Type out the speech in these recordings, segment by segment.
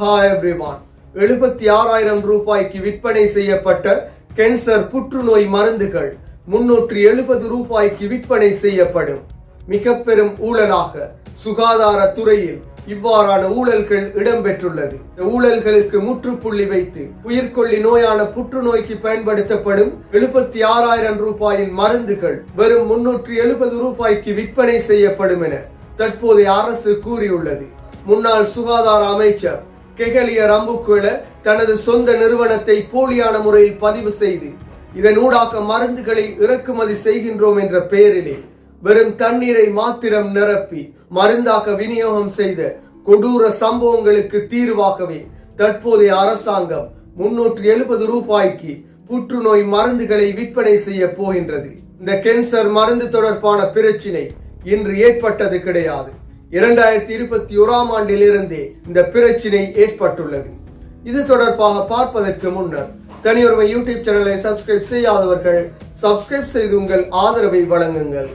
Hi everyone எழுபத்தி ஆறாயிரம் ரூபாய்க்கு விற்பனை செய்யப்பட்ட கேன்சர் புற்றுநோய் மருந்துகள் முன்னூற்றி எழுபது ரூபாய்க்கு விற்பனை செய்யப்படும். மிக பெரும் ஊழலாக சுகாதாரத்துறையில் இவ்வாறான ஊழல்கள் இடம்பெற்றுள்ளது. இந்த ஊழல்களுக்கு முற்றுப்புள்ளி வைத்து உயிர்கொல்லி நோயான புற்றுநோய்க்கு பயன்படுத்தப்படும் எழுபத்தி ஆறாயிரம் ரூபாயின் மருந்துகள் வெறும் முன்னூற்றி எழுபது ரூபாய்க்கு விற்பனை செய்யப்படும் என தற்போதைய அரசு கூறியுள்ளது. முன்னாள் சுகாதார அமைச்சர் கெகலிய ரம்புக்குல தனது சொந்த நிறுவனத்தை போலியான முறையில் பதிவு செய்து இதன் ஊடாக மருந்துகளை இறக்குமதி செய்கின்றோம் என்ற பெயரிலே வெறும் தண்ணீரை மாத்திரம் நிரப்பி மருந்தாக விநியோகம் செய்த கொடூர சம்பவங்களுக்கு தீர்வாகவே தற்போதைய அரசாங்கம் முன்னூற்று எழுபது ரூபாய்க்கு புற்றுநோய் மருந்துகளை விற்பனை செய்ய போகின்றது. இந்த கேன்சர் மருந்து தொடர்பான பிரச்சினை இன்று ஏற்பட்டது கிடையாது. இரண்டாயிரத்தி இருபத்தி ஓராம் ஆண்டிலிருந்தே இந்த பிரச்சினை ஏற்பட்டுள்ளது. இது தொடர்பாக பார்ப்பதற்கு முன்னர் தனியொருமை யூடியூப் சேனலை சப்ஸ்கிரைப் செய்யாதவர்கள் சப்ஸ்கிரைப் செய்து உங்கள் ஆதரவை வழங்குங்கள்.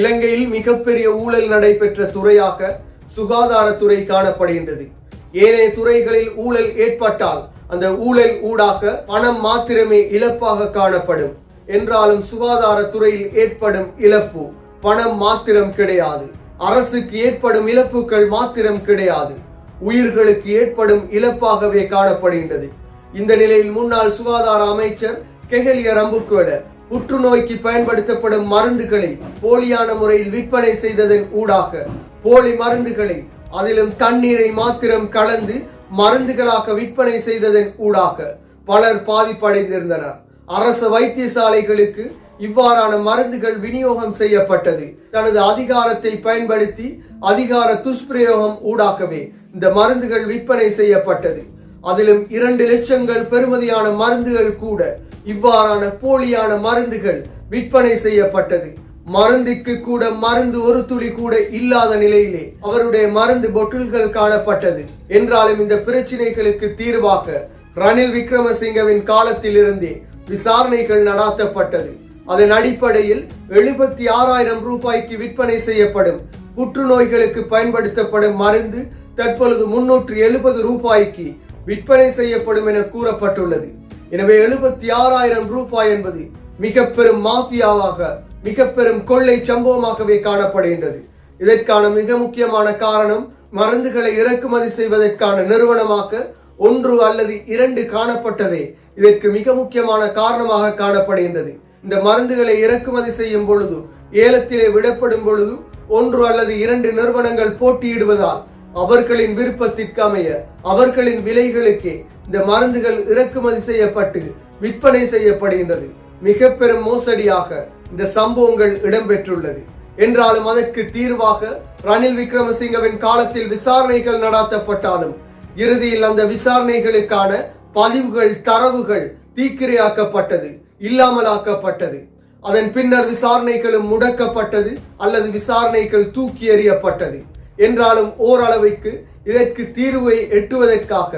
இலங்கையில் மிகப்பெரிய ஊழல் நடைபெற்ற துறையாக சுகாதாரத்துறை காணப்படுகின்றது. ஏனைய துறைகளில் ஊழல் ஏற்பட்டால் அந்த ஊழல் ஊடாக பணம் மாத்திரமே இழப்பாக காணப்படும். என்றாலும் சுகாதாரத்துறையில் ஏற்படும் இழப்பு பணம் மாத்திரம் கிடையாது. அரசுக்கு ஏற்படும் இழப்புகள் மாத்திரம் கிடையாது. உயிர்களுக்கு ஏற்படும் இழப்பாகவே காணப்படுகின்றது. இந்த நிலையில் முன்னாள் சுகாதார அமைச்சர் கெஹலிய ரம்புக்குவல புற்றுநோய்க்கு பயன்படுத்தப்படும் மருந்துகளை போலியான முறையில் விற்பனை செய்ததன் ஊடாக போலி மருந்துகளை அதிலும் தண்ணீரை மாத்திரம் கலந்து மருந்துகளாக விற்பனை செய்ததன் ஊடாக பலர் பாதிப்படைந்திருந்தனர். அரசு வைத்தியசாலைகளுக்கு இவ்வாறான மருந்துகள் விநியோகம் செய்யப்பட்டது. தனது அதிகாரத்தை பயன்படுத்தி அதிகார துஷ்பிரயோகம் ஊடாகவே இந்த மருந்துகள் விற்பனை செய்யப்பட்டது. அதிலும் இரண்டு லட்சங்கள் பெறுமதியான மருந்துகள் கூட இவ்வாறான போலியான மருந்துகள் விற்பனை செய்யப்பட்டது. மருந்துக்கு கூட மருந்து ஒரு துளி கூட இல்லாத நிலையிலே அவருடைய மருந்து பொட்டில்கள் காணப்பட்டது. என்றாலும் இந்த பிரச்சினைகளுக்கு தீர்வாக ரணில் விக்ரமசிங்கவின் காலத்திலிருந்தே விசாரணைகள் நடாத்தப்பட்டது. அதன் அடிப்படையில் எழுபத்தி ஆறாயிரம் ரூபாய்க்கு விற்பனை செய்யப்படும் புற்றுநோய்களுக்கு பயன்படுத்தப்படும் மருந்து தற்பொழுது முன்னூற்று எழுபது ரூபாய்க்கு விற்பனை செய்யப்படும் என கூறப்பட்டுள்ளது. எனவே எழுபத்தி ஆறாயிரம் ரூபாய் என்பது மிக பெரும் மாஃபியாவாக மிக பெரும் கொள்ளை சம்பவமாகவே காணப்படுகின்றது. இதற்கான மிக முக்கியமான காரணம் மருந்துகளை இறக்குமதி செய்வதற்கான நிறுவனமாக ஒன்று அல்லது இரண்டு காணப்பட்டதே. இதற்கு மிக முக்கியமான காரணமாக காணப்படுகின்றது. இந்த மருந்துகளை இறக்குமதி செய்யும் பொழுது ஏலத்திலே விடப்படும் பொழுது ஒன்று அல்லது இரண்டு நிறுவனங்கள் போட்டியிடுவதால் அவர்களின் விருப்பத்திற்கு அமைய அவர்களின் விலைகளுக்கே இந்த மருந்துகள் இறக்குமதி செய்யப்பட்டு விற்பனை செய்யப்படுகின்றது. மிக பெரும் மோசடியாக இந்த சம்பவங்கள் இடம்பெற்றுள்ளது. என்றாலும் அதற்கு தீர்வாக ரணில் விக்ரமசிங்கவின் காலத்தில் விசாரணைகள் நடாத்தப்பட்டாலும் இறுதியில் அந்த விசாரணைகளுக்கான பதிவுகள் தரவுகள் தீக்கிரையாக்கப்பட்டது இல்லாமலாக்கப்பட்டது. அதன் பின்னர் விசாரணைகளும் முடக்கப்பட்டது அல்லது விசாரணைகள் தூக்கி எறியப்பட்டது என்றாலும் ஓரளவுக்கு இதற்கு தீர்வை எட்டுவதற்காக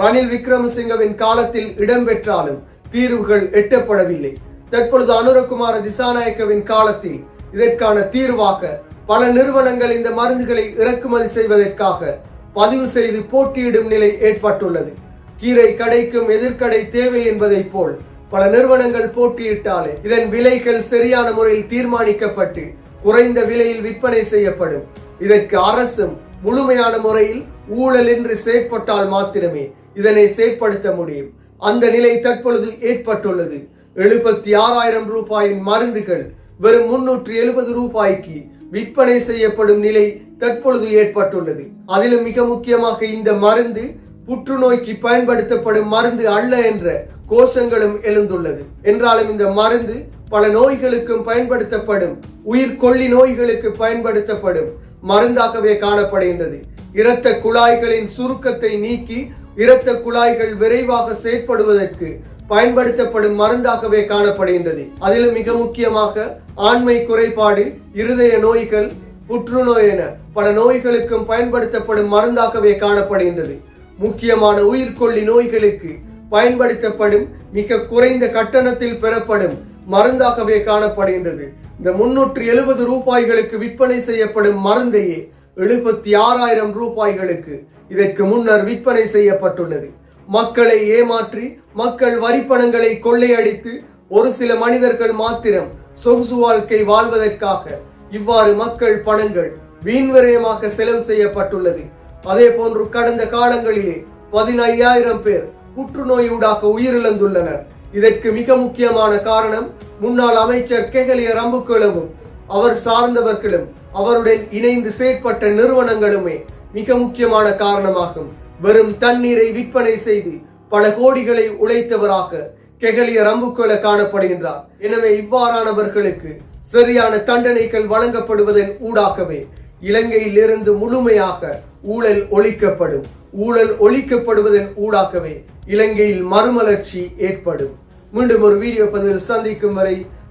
ரணில் விக்ரமசிங்கவின் காலத்தில் இடம்பெற்றாலும் தீர்வுகள் எட்டப்படவில்லை. தற்பொழுது அனுரகுமார திசாநாயக்கவின் காலத்தில் இதற்கான தீர்வாக பல நிறுவனங்கள் இந்த மருந்துகளை இறக்குமதி செய்வதற்காக பதிவு செய்து போட்டியிடும் நிலை ஏற்பட்டுள்ளது. கீரை கடைக்கும் எதிர்கடை தேவை என்பதைப் போல் பல நிறுவனங்கள் போட்டியிட்டாலே இதன் விலைகள் சரியான முறையில் தீர்மானிக்கப்பட்டு குறைந்த விலையில் விற்பனை செய்யப்படும். இதற்கு அரசும் முழுமையான முறையில் ஊழல் என்று செயற்பட்டால் மாத்திரமே இதனை செயற்படுத்த முடியும். அந்த நிலை தற்பொழுது ஏற்பட்டுள்ளது. எழுபத்தி ஆறாயிரம் ரூபாயின் மருந்துகள் வெறும் முன்னூற்றி எழுபது ரூபாய்க்கு விற்பனை செய்யப்படும் நிலை தற்பொழுது ஏற்பட்டுள்ளது. அதிலும் மிக முக்கியமாக இந்த மருந்து புற்றுநோய்க்கு பயன்படுத்தப்படும் மருந்து அல்ல என்ற கோஷங்களும் எழுந்துள்ளது. என்றாலும் இந்த மருந்து பல நோய்களுக்கும் பயன்படுத்தப்படும் உயிர்கொல்லி நோய்களுக்கு பயன்படுத்தப்படும் மருந்தாகவே காணப்படுகின்றது. இரத்த குழாய்களின் சுருக்கத்தை நீக்கி இரத்த குழாய்கள் விரைவாக செயற்படுவதற்கு பயன்படுத்தப்படும் மருந்தாகவே காணப்படுகின்றது. அதிலும் மிக முக்கியமாக ஆண்மை குறைபாடு இருதய நோய்கள் புற்றுநோய் என பல நோய்களுக்கும் பயன்படுத்தப்படும் மருந்தாகவே காணப்படுகின்றது. முக்கியமான உயிர்கொல்லி நோய்களுக்கு பயன்படுத்தப்படும் மிக குறைந்த கட்டணத்தில் பெறப்படும் மருந்தாகவே காணப்படுகின்றது. இந்த முன்னூற்றி எழுபது ரூபாய்களுக்கு விற்பனை செய்யப்படும் மருந்தையே எழுபத்தி ஆறாயிரம் ரூபாய்களுக்கு இதற்கு முன்னர் விற்பனை செய்யப்பட்டுள்ளது. மக்களை ஏமாற்றி மக்கள் வரிப்பணங்களை கொள்ளையடித்து ஒரு சில மனிதர்கள் மாத்திரம் சொகுசு வாழ்க்கை வாழ்வதற்காக இவ்வாறு மக்கள் பணங்கள் வீண்விரயமாக செலவு செய்யப்பட்டுள்ளது. அதே போன்று கடந்த காலங்களிலே பதினையாயிரம் பேர் புற்றுநோயூடாக உயிரிழந்துள்ளனர். இதற்கு மிக முக்கியமான காரணம் முன்னாள் அமைச்சர் கெகலிய ரம்புக்குளவும் அவர் சார்ந்தவர்களும் அவருடன் இணைந்து செயற்பட்ட நிறுவனங்களுமே மிக முக்கியமான காரணமாகும். வெறும் தண்ணீரை விற்பனை செய்து பல கோடிகளை உழைத்தவராக கெகலிய ரம்புக்கோல காணப்படுகின்றார். எனவே இவ்வாறானவர்களுக்கு சரியான தண்டனைகள் வழங்கப்படுவதன் ஊடாகவே இலங்கையில் இருந்து முழுமையாக ஊழல் ஒழிக்கப்படும். ஊழல் ஒழிக்கப்படுவதன் ஊடாகவே இலங்கையில் மறுமலர்ச்சி ஏற்படும். மீண்டும் ஒரு வீடியோ பதிவில் சந்திக்கும் வரை